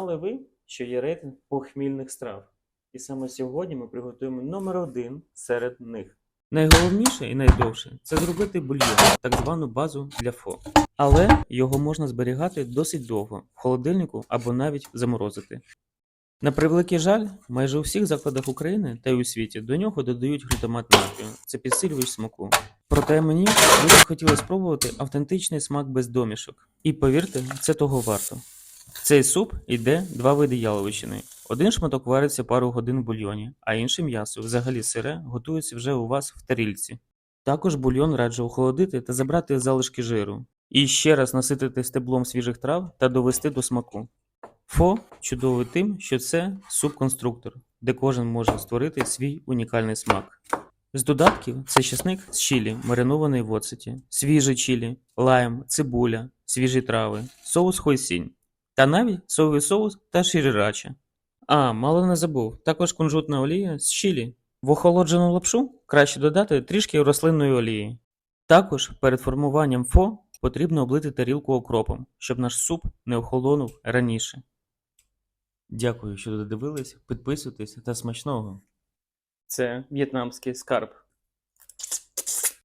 Але ви, що є рейтинг похмільних страв. І саме сьогодні ми приготуємо номер один серед них. Найголовніше і найдовше це зробити бульйон, так звану базу для фо. Але його можна зберігати досить довго в холодильнику або навіть заморозити. На превеликий жаль, майже у всіх закладах України та й у світі до нього додають глютамат натрію. Це підсилювач смаку. Проте мені дуже хотілося спробувати автентичний смак без домішок. І повірте, це того варто. В цей суп йде два види яловичини. Один шматок вариться пару годин в бульйоні, а інше м'ясо, взагалі сире, готується вже у вас в тарільці. Також бульйон раджу охолодити та забрати залишки жиру. І ще раз наситити стеблом свіжих трав та довести до смаку. Фо чудовий тим, що це суп-конструктор, де кожен може створити свій унікальний смак. З додатків це чесник з чилі, маринований в оцеті, свіже чилі, лайм, цибуля, свіжі трави, соус хойсінь, та навіть соєвий соус та ширирача. А, мало не забув, також кунжутна олія з чилі. В охолоджену лапшу краще додати трішки рослинної олії. Також перед формуванням фо потрібно облити тарілку окропом, щоб наш суп не охолонув раніше. Дякую, що додивились, підписуйтесь та смачного. Це в'єтнамський скарб.